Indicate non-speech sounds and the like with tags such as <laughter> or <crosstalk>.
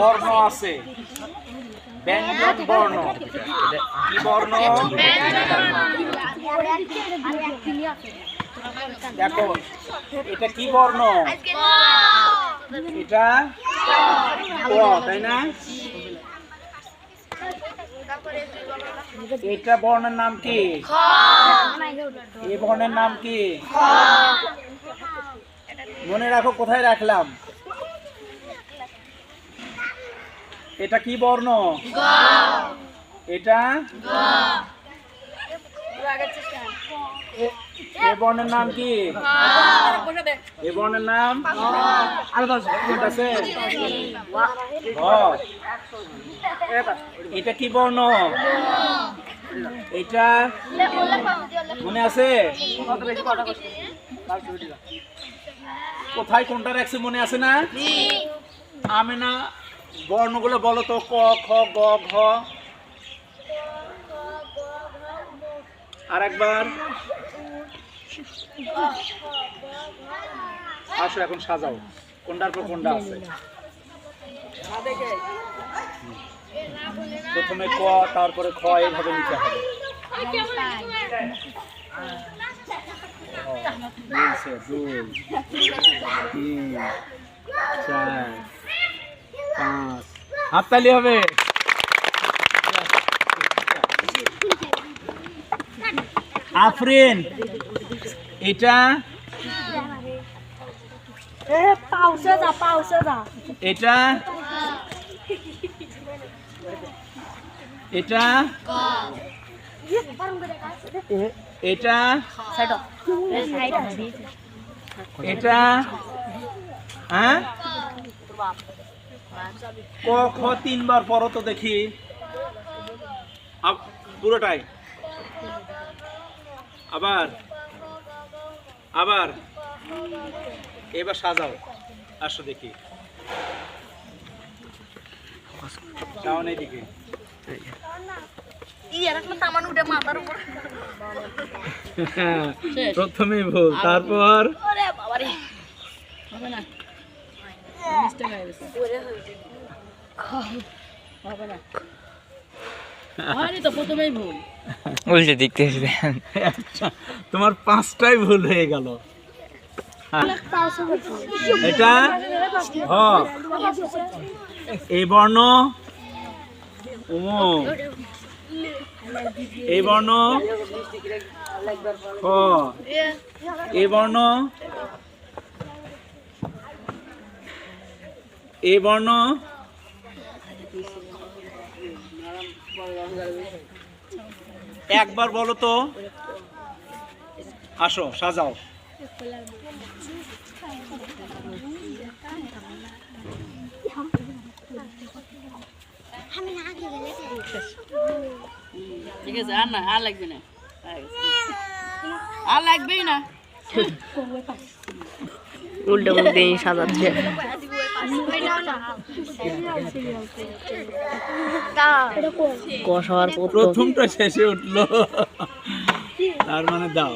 বর্ণ আছে। ব্যঞ্জন বর্ণ। কি বর্ণ? দেখো, এটা কি বর্ণ? এটা ক, তাই না? এটা বর্ণের নাম কি? এই বর্ণের নাম কি? মনে রাখো, কোথায় রাখলাম? এটা কি বর্ণ? এটা? এ- এ বর্ণের নাম কি? এ বর্ণের নাম? আছে? এটা কি বর্ণ? এটা? মনে আছে? কোথায় কোনটা রাখছে মনে আছে না? আমি না বর্ণগুলো বলো তো, ক, খ, গ, ঘ। আর একবার আসো এখন সাজাও। কোনটার পর কোনটা আছে? প্রথমে ক, তারপরে খ, এইভাবে নিতে হবে। দুই, তিন, চার হাততালি হবে আফরিন এটা এটা এটা এটা এটা হ্যাঁ ক খ তিনবার পড়ো তো দেখি। পুরোটাই আবার। আবার। এবার সাজাও। আসো দেখি। শাওন দিকে প্রথমে ভুল তারপর? <laughs> উল্টে দিক আচ্ছা, তোমার পাঁচটাই ভুল হয়ে গেল। হ্যাঁ। এটা? হ এই বর্ণ? এই বর্ণ? হ এই বর্ণ? এই বর্ণ একবার বলো তো। আসো সাজাও। ঠিক আছে আর না আর লাগবে না। আর লাগবেই না। উল্টে মুখ দিয়ে সাজাচ্ছে। কষ হওয়ার প্রথম প্রথমটা শেষে উঠল। তার মানে দাও।